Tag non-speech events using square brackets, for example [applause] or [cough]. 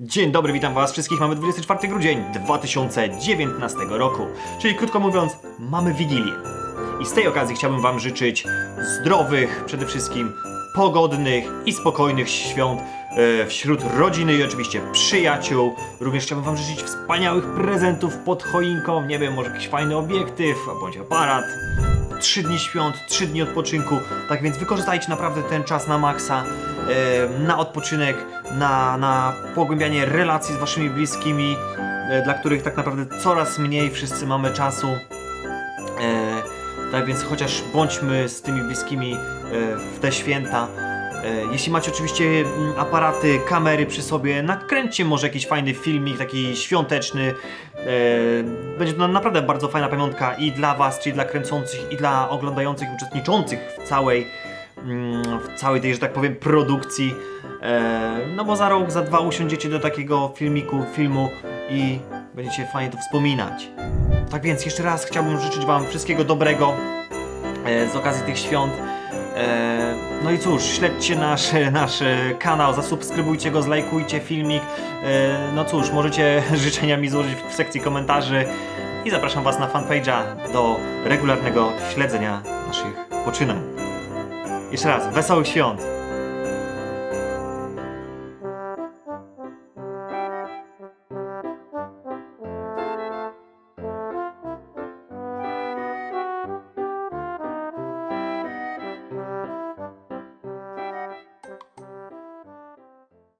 Dzień dobry, witam was wszystkich. Mamy 24 grudzień 2019 roku, czyli krótko mówiąc, mamy Wigilię. I z tej okazji chciałbym wam życzyć zdrowych, przede wszystkim pogodnych i spokojnych świąt e, wśród rodziny i oczywiście przyjaciół. Również chciałbym wam życzyć wspaniałych prezentów pod choinką, nie wiem, może jakiś fajny obiektyw, bądź aparat. Trzy dni świąt, trzy dni odpoczynku, tak więc wykorzystajcie naprawdę ten czas na maksa, na odpoczynek, na, na pogłębianie relacji z waszymi bliskimi, e, dla których tak naprawdę coraz mniej wszyscy mamy czasu. E, tak więc chociaż bądźmy z tymi bliskimi e, w te święta. E, Jeśli macie oczywiście mm, aparaty, kamery przy sobie, nakręćcie może jakiś fajny filmik, taki świąteczny. E, Będzie to naprawdę bardzo fajna pamiątka i dla Was, czyli dla kręcących, i dla oglądających, uczestniczących w całej, w całej tej, że tak powiem, produkcji. E, No bo za rok, za dwa usiądziecie do takiego filmiku, filmu i będziecie fajnie to wspominać. Tak więc jeszcze raz chciałbym życzyć Wam wszystkiego dobrego e, z okazji tych świąt. E, No i cóż, śledźcie nasz, [laughs] nasz kanał, zasubskrybujcie go, zlajkujcie filmik. No cóż, możecie [laughs] życzenia mi złożyć w sekcji komentarzy i zapraszam Was na fanpage'a do regularnego śledzenia naszych poczynań. Jeszcze raz, wesołych świąt!